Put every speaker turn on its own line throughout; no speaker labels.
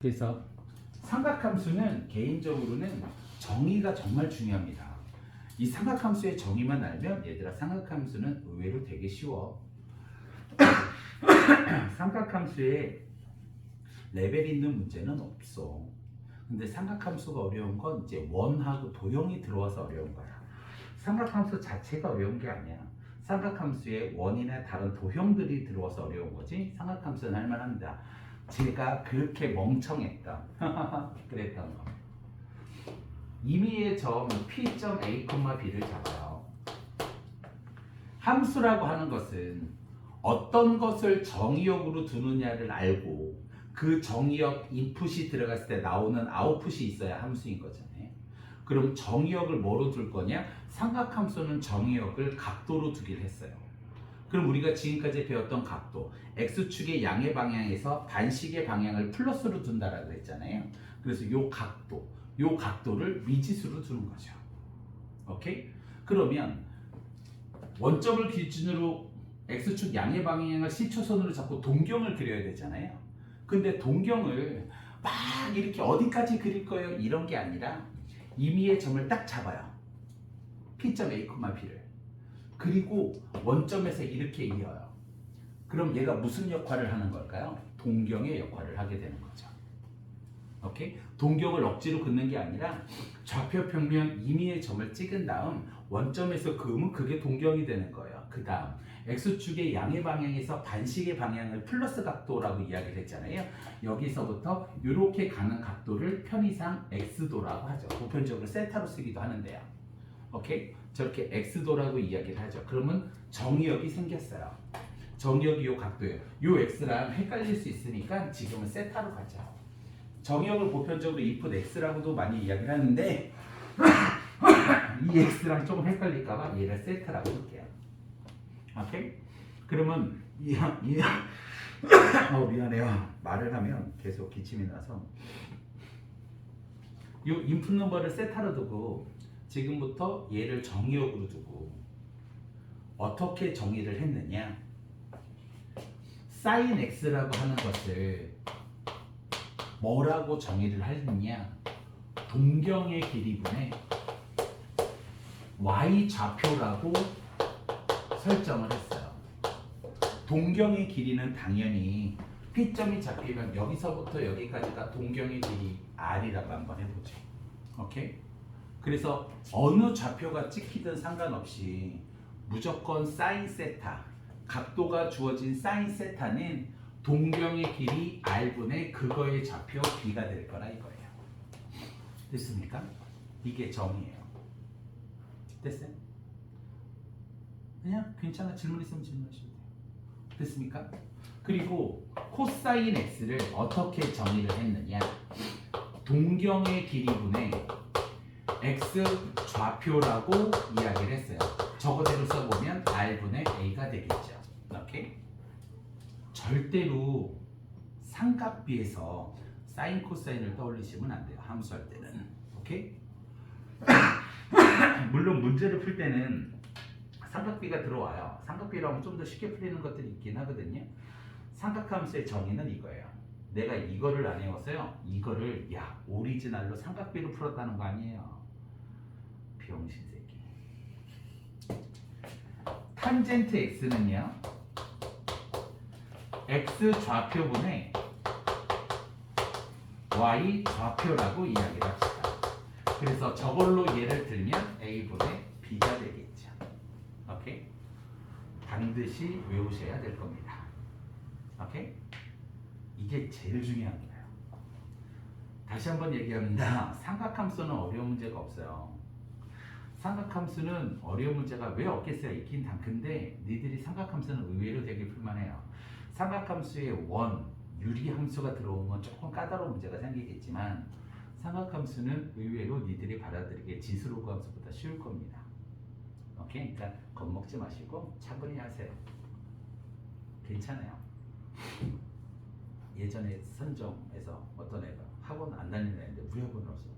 그래서 삼각함수는 개인적으로는 정의가 정말 중요합니다. 이 삼각함수의 정의만 알면 얘들아 삼각함수는 의외로 되게 쉬워. 삼각함수에 레벨 있는 문제는 없어. 근데 삼각함수가 어려운 건 이제 원하고 도형이 들어와서 어려운 거야. 삼각함수 자체가 어려운 게 아니야. 삼각함수에 원이나 다른 도형들이 들어와서 어려운 거지. 삼각함수는 할만합니다. 제가 그렇게 멍청했다. 그랬던 거. 임의의 점 p.a, b를 잡아요. 함수라고 하는 것은 어떤 것을 정의역으로 두느냐를 알고 그 정의역 인풋이 들어갔을 때 나오는 아웃풋이 있어야 함수인 거잖아요. 그럼 정의역을 뭐로 둘 거냐? 삼각함수는 정의역을 각도로 두기로 했어요. 그럼 우리가 지금까지 배웠던 각도, x축의 양의 방향에서 반식의 방향을 플러스로 둔다라고 했잖아요. 그래서 요 각도, 요 각도를 미지수로 두는 거죠. 오케이? 그러면 원점을 기준으로 x축 양의 방향을 시초선으로 잡고 동경을 그려야 되잖아요. 근데 동경을 막 이렇게 어디까지 그릴 거예요? 이런 게 아니라 임의의 점을 딱 잡아요. p.a, b를. 그리고 원점에서 이렇게 이어요. 그럼 얘가 무슨 역할을 하는 걸까요? 동경의 역할을 하게 되는 거죠. 오케이? 동경을 억지로 긋는 게 아니라 좌표 평면 임의의 점을 찍은 다음 원점에서 그으면 그게 동경이 되는 거예요. 그 다음 x축의 양의 방향에서 반식의 방향을 플러스 각도라고 이야기를 했잖아요. 여기서부터 이렇게 가는 각도를 편의상 x도라고 하죠. 보편적으로 세타로 쓰기도 하는데요. 오케이? 저렇게 x도라고 이야기를 하죠. 그러면 정의역이 생겼어요. 정의역이 요 각도예요. 요 x랑 헷갈릴 수 있으니까 지금은 세타로 가자. 정의역을 보편적으로 input x라고도 많이 이야기를 하는데 이 x랑 조금 헷갈릴까봐 얘를 세타라고 할게요. 오케이? 그러면 이, 이 어, 미안해요. 말을 하면 계속 기침이 나서 이 인풋 넘버를 세타로 두고 지금부터 얘를 정의역으로 두고 어떻게 정의를 했느냐? sin x라고 하는 것을 뭐라고 정의를 했느냐? 동경의 길이분의 y 좌표라고 설정을 했어요. 동경의 길이는 당연히 P점이 잡히면 여기서부터 여기까지가 동경의 길이 R이라고 한번 해보죠. 오케이? 그래서 어느 좌표가 찍히든 상관없이 무조건 사인 세타 각도가 주어진 사인 세타는 동경의 길이 r분의 그거의 좌표 b가 될 거라 이거예요. 됐습니까? 이게 정이에요. 됐어요? 그냥 괜찮아 질문 있으면 질문하시면 돼요. 됐습니까? 그리고 코사인 x를 어떻게 정의를 했느냐? 동경의 길이분의 x 좌표라고 이야기를 했어요. 저거대로 써보면 r분의 a가 되겠죠. 오케이? 절대로 삼각비에서 사인 코사인을 떠올리시면 안 돼요. 함수할 때는. 오케이? 물론 문제를 풀 때는 삼각비가 들어와요. 삼각비로 하면 좀 더 쉽게 풀리는 것들이 있긴 하거든요. 삼각함수의 정의는 이거예요. 내가 이거를 안 외웠어요. 이거를 야 오리지널로 삼각비로 풀었다는 거 아니에요. 병신 새끼. 탄젠트 x는요. x 좌표분의 y 좌표라고 이야기를 합시다. 그래서 저걸로 예를 들면 a분의 b가 되겠죠. 오케이? 반드시 외우셔야 될 겁니다. 오케이? 이게 제일 중요한 거예요. 다시 한번 얘기합니다. 삼각함수는 어려운 문제가 없어요. 삼각함수는 어려운 문제가 왜 없겠어요? 있긴 단큰데 니들이 삼각함수는 의외로 되게 풀만해요. 삼각함수의 원, 유리함수가 들어오면 조금 까다로운 문제가 생기겠지만 삼각함수는 의외로 니들이 받아들이기에 지수로그 함수보다 쉬울 겁니다. 오케이? 그러니까 겁먹지 마시고 차분히 하세요. 괜찮아요. 예전에 선정에서 어떤 애가 학원 안 다니는 애인데 와서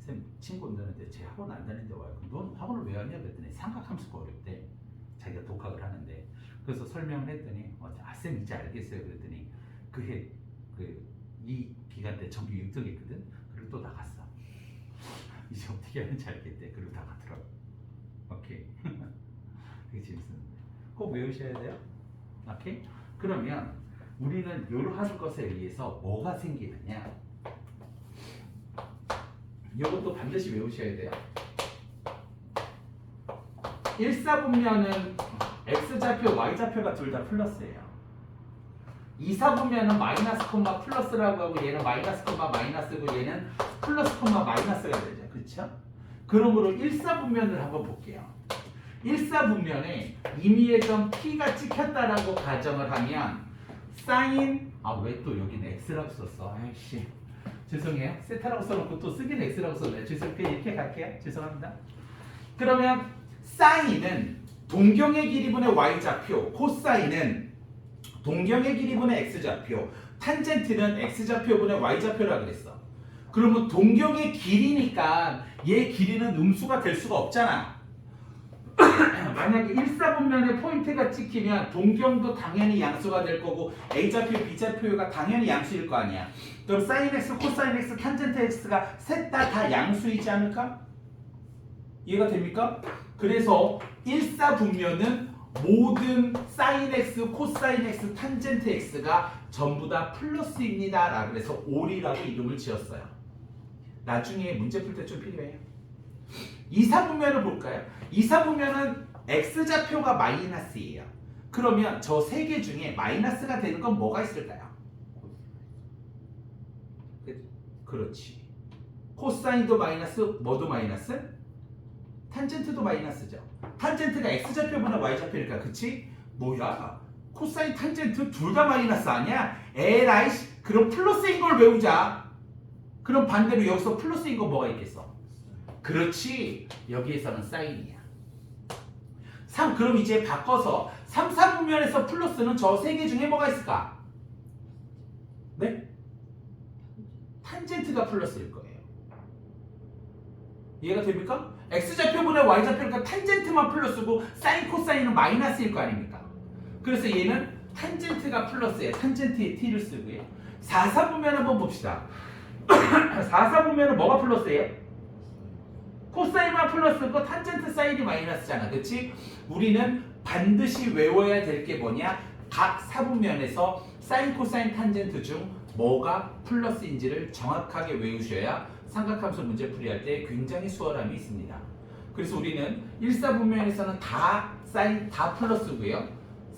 쌤 친구 온다는데 제 학원 안 다니는데 와요. 그럼 넌 학원을 왜 왔냐 그랬더니 삼각함수가 어렵대. 자기가 독학을 하는데 그래서 설명을 했더니 어, 아쌤 이제 알겠어요 그랬더니 그해 그 이 기간 때 전교 1등했거든. 그리고 또 나갔어. 이제 어떻게 하는지 알겠대. 그리고 다 가더라고. 오케이. 되게 재밌었는데. 꼭 외우셔야 돼요. 오케이. 그러면 우리는 이러한 것에 의해서 뭐가 생기느냐? 이것도 반드시 외우셔야 돼요. 일사분면은 x좌표, y좌표가 둘 다 플러스예요. 이사분면은 마이너스 콤마 플러스라고 하고 얘는 마이너스 콤마 마이너스고 얘는 플러스 콤마 마이너스가 되죠. 그렇죠? 그러므로 일사분면을 한번 볼게요. 일사분면에 임의의 점 p가 찍혔다라고 가정을 하면 사인 아 왜 또 여기는 x라고 썼어? 아이씨 죄송해요. 세타라고 써놓고 또 쓰긴 x라고 썼네. 죄송 그냥 이렇게 갈게요. 죄송합니다. 그러면 사인은 동경의 길이분의 y좌표, 코사인은 동경의 길이분의 x좌표, 탄젠트는 x좌표분의 y좌표라고 그랬어. 그러면 동경의 길이니까 얘 길이는 음수가 될 수가 없잖아. 만약에 일사분면에 포인트가 찍히면 동경도 당연히 양수가 될 거고 a좌표, b좌표가 당연히 양수일 거 아니야. 그럼 sin x, 코사인 x, 탄젠트 x가 셋 다 다 양수이지 않을까? 이해가 됩니까? 그래서 일사분면은 모든 sin x, 코사인 x, 탄젠트 x가 전부 다 플러스입니다. 라 그래서 올이라고 이름을 지었어요. 나중에 문제 풀 때 좀 필요해요. 이사분면을 볼까요? 이사분면은 x좌표가 마이너스예요. 그러면 저 세 개 중에 마이너스가 되는 건 뭐가 있을까요? 그- 그렇지. 코사인도 마이너스, 뭐도 마이너스? 탄젠트도 마이너스죠. 탄젠트가 x좌표보다 y좌표니까 그치? 뭐야? 코사인 탄젠트 둘 다 마이너스 아니야? 에라이 씨 그럼 플러스인 걸 외우자. 그럼 반대로 여기서 플러스인 거 뭐가 있겠어? 그렇지. 여기에서는 사인이야. 3 그럼 이제 바꿔서 3, 4분면에서 플러스는 저 세 개 중에 뭐가 있을까? 네? 탄젠트가 플러스일 거예요. 이해가 됩니까? x좌표분의 y좌표니까 탄젠트만 플러스고 사인 코사인은 마이너스일 거 아닙니까? 그래서 얘는 탄젠트가 플러스예요. 탄젠트에 t를 쓰고요. 4, 4분면 한번 봅시다. 4, 4분면은 뭐가 플러스예요? 코사인만 플러스고 탄젠트 사인이 마이너스잖아. 그치? 우리는 반드시 외워야 될 게 뭐냐? 각 사분면에서 사인, 코사인, 탄젠트 중 뭐가 플러스인지를 정확하게 외우셔야 삼각함수 문제 풀이할 때 굉장히 수월함이 있습니다. 그래서 우리는 일사분면에서는 다 사인 다 플러스고요.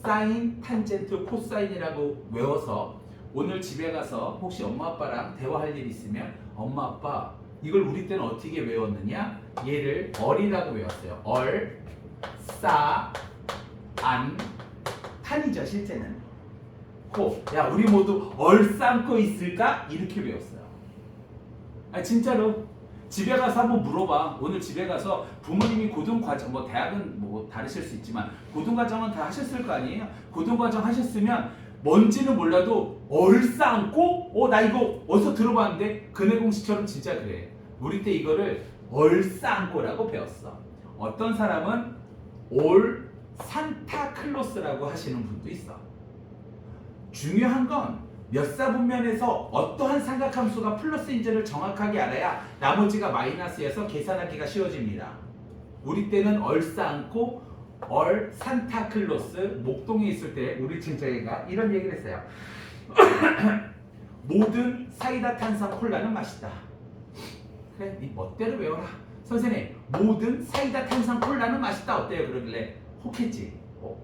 사인, 탄젠트, 코사인이라고 외워서 오늘 집에 가서 혹시 엄마 아빠랑 대화할 일 있으면 엄마 아빠 이걸 우리 때는 어떻게 외웠느냐? 얘를 얼이라고 외웠어요. 얼, 싸, 안, 탄이죠 실제는. 코. 야 우리 모두 얼싸안고 있을까? 이렇게 외웠어요. 아 진짜로 집에 가서 한번 물어봐. 오늘 집에 가서 부모님이 고등과정, 뭐 대학은 뭐 다르실 수 있지만 고등과정은 다 하셨을 거 아니에요? 고등과정 하셨으면 뭔지는 몰라도 얼싸안고? 어 나 이거 어디서 들어봤는데 근해 공식처럼 진짜 그래. 우리 때 이거를 얼싸안고라고 배웠어. 어떤 사람은 올 산타클로스라고 하시는 분도 있어. 중요한 건 몇 사분면에서 어떠한 삼각함수가 플러스인지를 정확하게 알아야 나머지가 마이너스여서 계산하기가 쉬워집니다. 우리 때는 얼싸안고 얼 산타클로스 목동에 있을 때 우리 친척이가 이런 얘기를 했어요. 모든 사이다 탄산 콜라는 맛있다. 그래, 네 멋대로 외워라. 선생님, 모든 사이다 탄산 콜라는 맛있다. 어때요? 그러길래 혹했지. 어,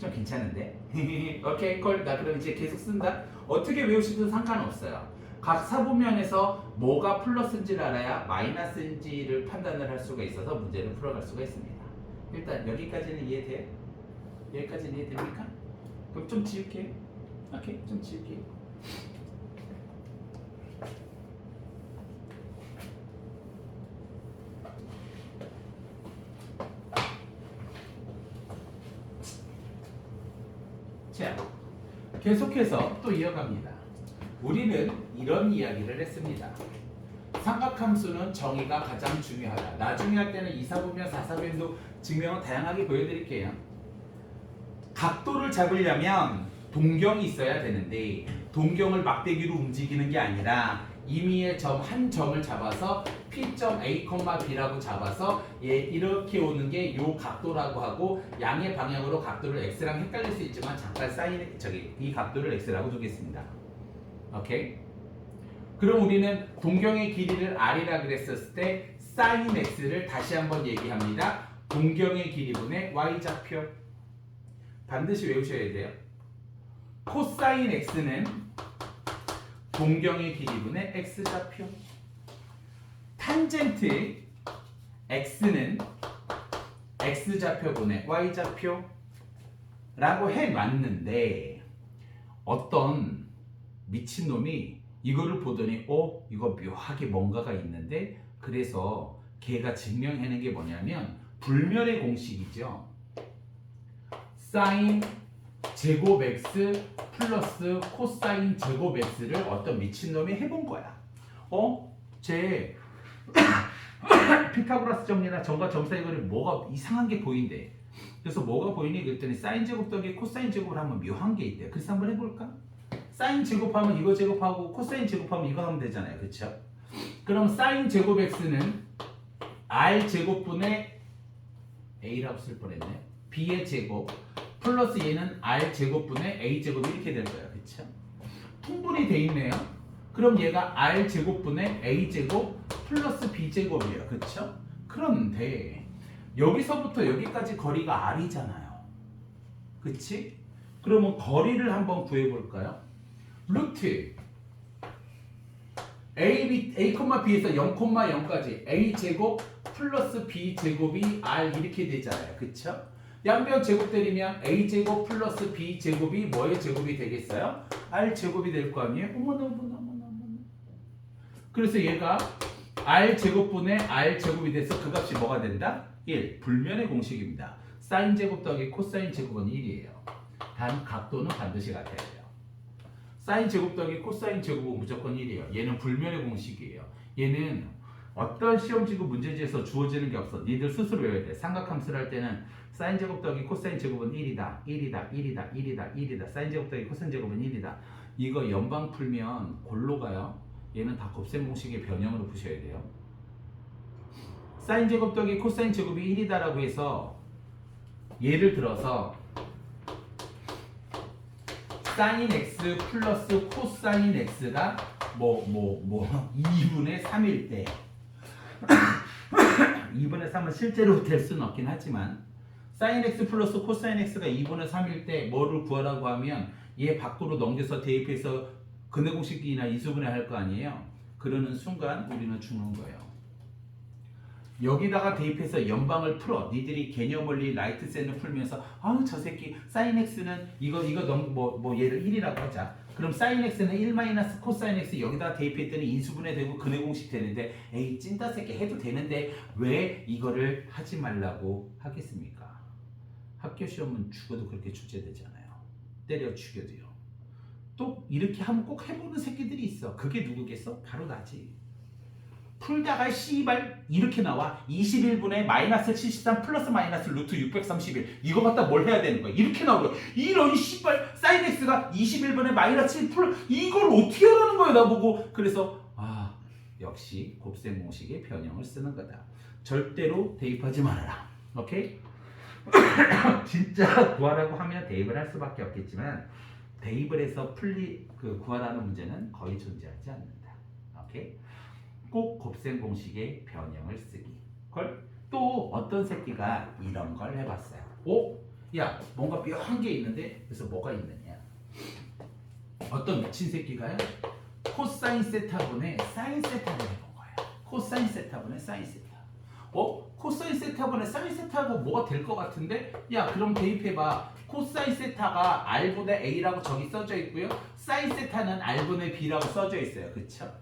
좀 괜찮은데. 오케이, 콜. 나 그럼 이제 계속 쓴다. 어떻게 외우시든 상관없어요. 각 사분면에서 뭐가 플러스인지를 알아야 마이너스인지를 판단을 할 수가 있어서 문제를 풀어갈 수가 있습니다. 일단 여기까지는 이해돼요? 여기까지는 이해됩니까? 그럼 좀 지울게요. 오케이, 좀 지울게요. 자, 계속해서 또 이어갑니다. 우리는 이런 이야기를 했습니다. 삼각함수는 정의가 가장 중요하다. 나중에 할 때는 이사분면, 사사분면도 증명을 다양하게 보여드릴게요. 각도를 잡으려면 동경이 있어야 되는데 동경을 막대기로 움직이는 게 아니라 임의의 점 한 점을 잡아서 P.A, B라고 잡아서 얘 이렇게 오는 게 요 각도라고 하고 양의 방향으로 각도를 x랑 헷갈릴 수 있지만 잠깐 사인 저기 이 각도를 x라고 두겠습니다. 오케이? 그럼 우리는 동경의 길이를 r이라 그랬었을 때 sin x를 다시 한번 얘기합니다. 동경의 길이분의 y 좌표 반드시 외우셔야 돼요. 코사인 x는 동경의 길이분의 x 좌표. 탄젠트 x는 x 좌표분의 y 좌표라고 해놨는데 어떤 미친놈이 이거를 보더니 어 이거 묘하게 뭔가가 있는데 그래서 걔가 증명해낸 게 뭐냐면 불멸의 공식이죠. 사인 제곱 x 플러스 코사인 제곱 x를 어떤 미친놈이 해본 거야. 어? 쟤 피타고라스 정리나 점과 점 사 이거를 뭐가 이상한 게 보인대. 그래서 뭐가 보이니 그랬더니 사인 제곱 더하기 코사인 제곱을 하면 묘한 게 있대. 그래서 한번 해볼까? 사인 제곱하면 이거 제곱하고 코사인 제곱하면 이거 하면 되잖아요. 그렇죠? 그럼 사인 제곱 x는 r 제곱분의 a라고 쓸 뻔했네. b의 제곱 플러스 얘는 r 제곱분의 a 제곱 이렇게 될 거예요. 그렇죠? 통분이 돼 있네요. 그럼 얘가 r 제곱분의 a 제곱 플러스 b 제곱이에요. 그렇죠? 그런데 여기서부터 여기까지 거리가 r이잖아요. 그치? 그러면 거리를 한번 구해 볼까요? 루트 a, b, a, b에서 0, 0까지 a 제곱 플러스 b 제곱이 r 이렇게 되잖아요. 그쵸? 양변 제곱 때리면 a 제곱 플러스 b 제곱이 뭐의 제곱이 되겠어요? r 제곱이 될 거 아니에요? 어머나 어머나 어머나 어머나. 그래서 얘가 r 제곱분의 r 제곱이 돼서 그 값이 뭐가 된다? 1. 불면의 공식입니다. 사인 제곱 더하기 코사인 제곱은 1이에요. 단 각도는 반드시 같아야 돼요. 사인 제곱 더하기 코사인 제곱은 무조건 1이에요. 얘는 불면의 공식이에요. 얘는 어떤 시험지구 문제지에서 주어지는 게 없어. 니들 스스로 외워야 돼. 삼각함수를 할 때는 사인 제곱 더하기 코사인 제곱은 1이다. 1이다. 1이다. 1이다. 1이다. 사인 제곱 더하기 코사인 제곱은 1이다. 이거 연방 풀면 골로 가요. 얘는 다 곱셈 공식의 변형으로 푸셔야 돼요. 사인 제곱 더하기 코사인 제곱이 1이다라고 해서 예를 들어서 사인 x 플러스 코사인 x가 뭐뭐 뭐 2분의 3일 때 2분의 3은 실제로 될 수는 없긴 하지만 사인 x 플러스 코사인 x가 2분의 3일 때 뭐를 구하라고 하면 얘 밖으로 넘겨서 대입해서 근해공식이나 이수분해 할 거 아니에요. 그러는 순간 우리는 죽는 거예요. 여기다가 대입해서 연방을 풀어. 니들이 개념 원리 라이트 셀을 풀면서 아우 저 새끼 사인 x는 이거 이거 넘뭐 뭐 얘를 1이라고 하자. 그럼 사인 x는 1 마이너스 코사인 x 여기다 대입했더니 인수분해 되고 근해 공식 되는데 에이 찐따 새끼 해도 되는데 왜 이거를 하지 말라고 하겠습니까? 학교 시험은 죽어도 그렇게 출제되잖아요. 때려 죽여도요. 또 이렇게 하면 꼭 해보는 새끼들이 있어. 그게 누구겠어? 바로 나지. 풀다가 씨발 이렇게 나와. 21분의 마이너스 73 플러스 마이너스 루트 631 이거 갖다 뭘 해야 되는 거야? 이렇게 나오고. 이런 씨발 사인 x가 21분의 마이너스 7 플러스 이걸 어떻게 하라는 거야 나보고. 그래서 아 역시 곱셈 공식의 변형을 쓰는 거다. 절대로 대입하지 말아라. 오케이? 진짜 구하라고 하면 대입을 할 수밖에 없겠지만 대입을 해서 풀리 그 구하라는 문제는 거의 존재하지 않는다 오케이 꼭 곱셈 공식의 변형을 쓰기. 걸? 또 어떤 새끼가 이런 걸 해봤어요. 오, 야, 뭔가 묘한 게 있는데 그래서 뭐가 있느냐? 어떤 미친 새끼가요? 코사인 세타분의 사인 세타를 해본 거예요. 코사인 세타분의 사인 세타. 어? 코사인 세타분의 사인 세타하고 뭐가 될 것 같은데? 야, 그럼 대입해봐. 코사인 세타가 r분의 a라고 저기 써져 있고요. 사인 세타는 r분의 b라고 써져 있어요. 그쵸?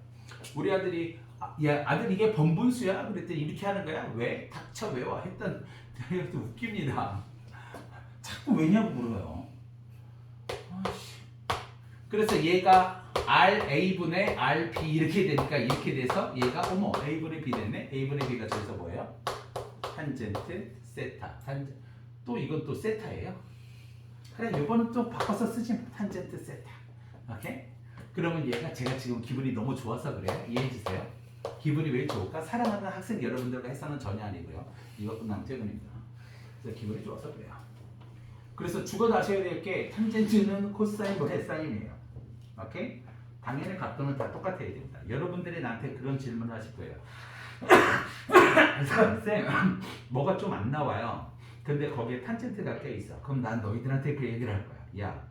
우리 아들이 아, 야 아들 이게 번분수야? 그랬더니 이렇게 하는 거야? 왜? 닥쳐 외워 했던 또 웃깁니다. 자꾸 왜냐고 물어요. 그래서 얘가 RA분의 RB 이렇게 되니까 이렇게 돼서 얘가 어머 A분의 B 됐네? A분의 B가 저기서 뭐예요? 탄젠트 세타 탄젠 또 이건 또 세타예요? 그래 이번은 좀 바꿔서 쓰지 탄젠트 세타 오케이? 그러면 얘가 제가 지금 기분이 너무 좋아서 그래요. 이해해 주세요. 기분이 왜 좋을까? 사랑하는 학생 여러분들과 해서는 전혀 아니고요. 이거 끝나면 퇴근입니다. 그래서 기분이 좋아서 그래요. 그래서 죽어도 아셔야 될 게 탄젠트는 코사인분의 사인이에요. 오케이? 당연히 각도는 다 똑같아야 됩니다. 여러분들이 나한테 그런 질문을 하실 거예요. 쌤, 뭐가 좀 안 나와요. 근데 거기에 탄젠트가 껴 있어. 그럼 난 너희들한테 그 얘기를 할 거야. 야,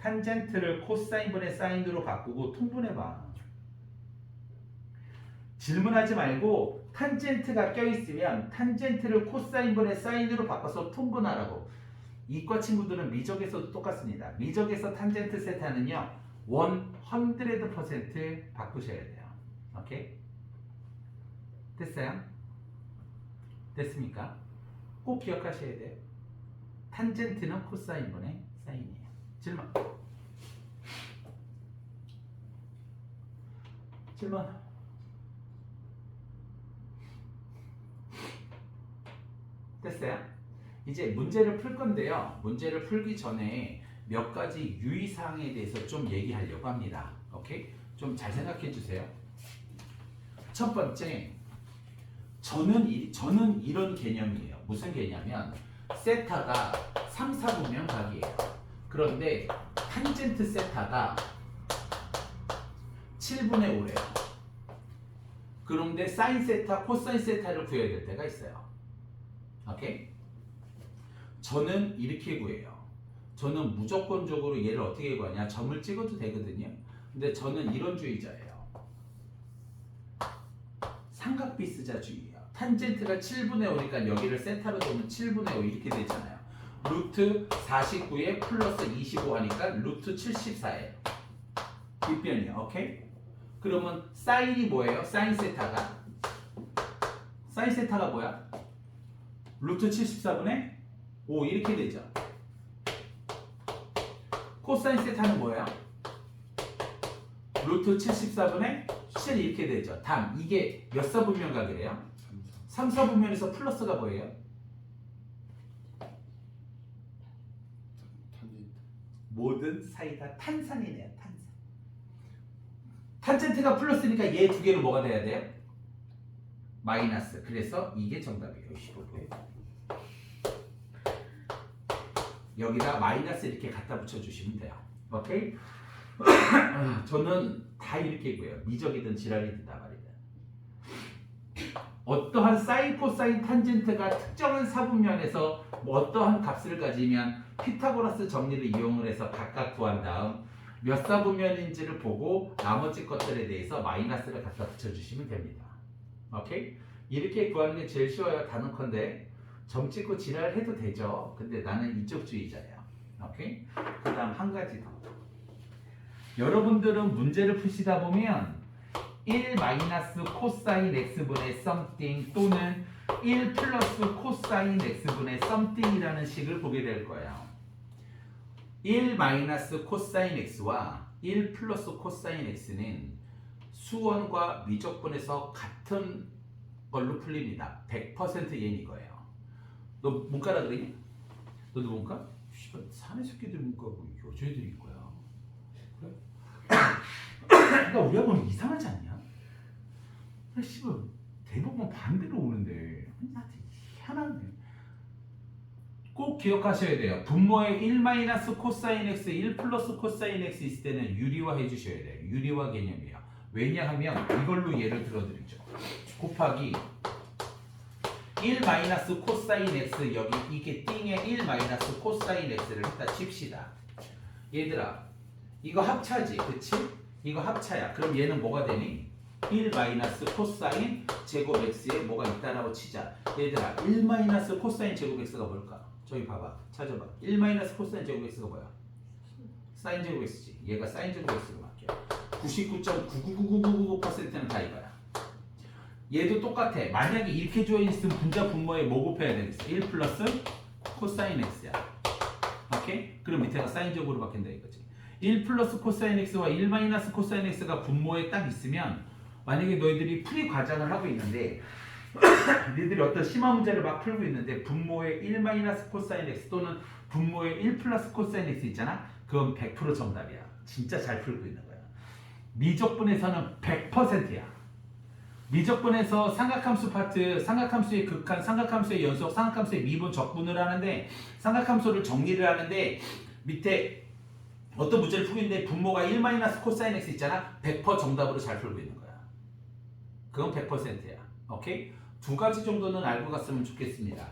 탄젠트를 코사인분의 사인으로 바꾸고 통분해봐. 질문하지 말고 탄젠트가 껴 있으면 탄젠트를 코사인분의 사인으로 바꿔서 통분하라고. 이과 친구들은 미적에서도 똑같습니다. 미적에서 탄젠트 세타는요, 100% 바꾸셔야 돼요. 오케이? 됐어요? 됐습니까? 꼭 기억하셔야 돼요. 탄젠트는 코사인분의 사인이에요. 질문. 질문. 됐어요? 이제 문제를 풀 건데요. 문제를 풀기 전에 몇 가지 유의사항에 대해서 좀 얘기하려고 합니다. 오케이? 좀 잘 생각해 주세요. 첫 번째, 저는 이, 저는 이런 개념이에요. 무슨 개념이면 세타가 3, 4분면 각이에요. 그런데 탄젠트 세타가 7분의 5래요. 그런데 사인 세타, 코사인 세타를 구해야 될 때가 있어요. 오케이? 저는 이렇게 구해요. 저는 무조건적으로 얘를 어떻게 구하냐? 점을 찍어도 되거든요. 근데 저는 이런 주의자예요. 삼각비스자주의예요. 탄젠트가 7분의 5니까 여기를 세타로 두면 7분의 5 이렇게 되잖아요. 루트 49에 플러스 25 하니까 루트 74예요. 뒷변이요. 오케이? 그러면 사인이 뭐예요? 사인 세타가 사인 세타가 뭐야? 루트 74분의 5 이렇게 되죠. 코사인 세타는 뭐예요? 루트 74분의 7 이렇게 되죠. 단 이게 몇 사분면각이래요? 3, 4분면에서 플러스가 뭐예요? 모든 사이가 탄산이네요. 탄산. 탄젠트가 플러스니까 얘 두 개로 뭐가 돼야 돼요? 마이너스. 그래서 이게 정답이에요. 15도에. 여기다 마이너스 이렇게 갖다 붙여주시면 돼요. 오케이? 저는 다 이렇게 구해요. 미적이든 지랄이든 다 말이다. 어떠한 사인, 코사인, 탄젠트가 특정한 사분면에서 뭐 어떠한 값을 가지면 피타고라스 정리를 이용을 해서 각각 구한 다음 몇 사분면인지를 보고 나머지 것들에 대해서 마이너스를 갖다 붙여주시면 됩니다. 오케이? 이렇게 구하는 게 제일 쉬워요. 단언컨대 점 찍고 지랄 해도 되죠. 근데 나는 이쪽 주의자예요. 오케이? 그 다음 한 가지 더. 여러분들은 문제를 푸시다 보면 1 마이너스 코사인 x분의 something 또는 1 플러스 코사인 x분의 something이라는 식을 보게 될 거예요. 1 마이너스 코사인 x와 1 플러스 코사인 x는 수원과 미적분에서 같은 걸로 풀립니다. 100% 얘는 이거예요. 너 문과라 그러니? 너도 문과? 씨발 사내 새끼들 문과고 여자애들이 이거야. 그래? 그러니까 우리가 보면 이상하지 않냐? 아, 씨발 대부분 반대로 오는데 나한테 희한하네. 꼭 기억하셔야 돼요. 분모에 1 마이너스 코사인 x, 1 플러스 코사인 x 있을 때는 유리화 해 주셔야 돼요. 유리화 개념이에요. 왜냐하면 이걸로 예를 들어드리죠. 곱하기 1 마이너스 코사인 x 여기 이게 띵에 1 마이너스 코사인 x를 했다 칩시다. 얘들아 이거 합차지 그치? 이거 합차야. 그럼 얘는 뭐가 되니? 1 마이너스 코사인 제곱 x에 뭐가 있다라고 치자. 얘들아 1 마이너스 코사인 제곱 x가 뭘까? 저기 봐봐 찾아봐. 1 마이너스 코사인 제곱 x가 뭐야? 사인 제곱 x지. 얘가 사인 제곱 x로 바뀌어. 99.99999%는 다 이거야. 얘도 똑같아. 만약에 이렇게 주어 있으면 분자 분모에 뭐 곱해야 되겠어? 1 플러스 코사인 x야. 오케이? 그럼 밑에가 사인 제곱으로 바뀐다 이거지. 1 플러스 코사인 x와 1 마이너스 코사인 x가 분모에 딱 있으면 만약에 너희들이 풀이 과정을 하고 있는데 너희들이 어떤 심화 문제를 막 풀고 있는데 분모에 1 마이너스 코사인 x 또는 분모에 1 플러스 코사인 x 있잖아? 그건 100% 정답이야. 진짜 잘 풀고 있는 거야. 미적분에서는 100%야. 미적분에서 삼각함수 파트, 삼각함수의 극한, 삼각함수의 연속, 삼각함수의 미분 적분을 하는데 삼각함수를 정리를 하는데 밑에 어떤 문제를 풀고 있는데 분모가 1 마이너스 코사인 x 있잖아. 100% 정답으로 잘 풀고 있는 거야. 그건 100%야. 오케이? 두 가지 정도는 알고 갔으면 좋겠습니다.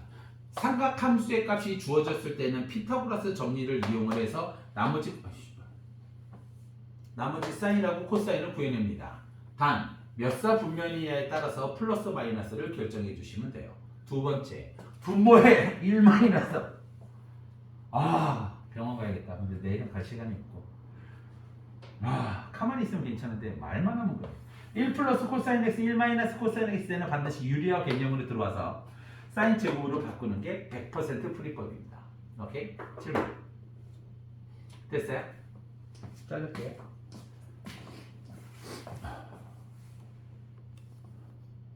삼각함수의 값이 주어졌을 때는 피타고라스 정리를 이용을 해서 나머지 나머지 사인하고 코사인을 구해냅니다. 단 몇 사 분면이냐에 따라서 플러스 마이너스를 결정해 주시면 돼요. 두 번째 분모의 1 마이너스 아 병원 가야겠다. 근데 내일은 갈 시간이 없고 아 가만히 있으면 괜찮은데 말만 하면 그래. 1 플러스 코사인 x 1 마이너스 코사인 x는 반드시 유리화 개념으로 들어와서 사인 제곱으로 바꾸는 게 100% 풀이법입니다. 오케이? 질문 됐어요? 자를게요.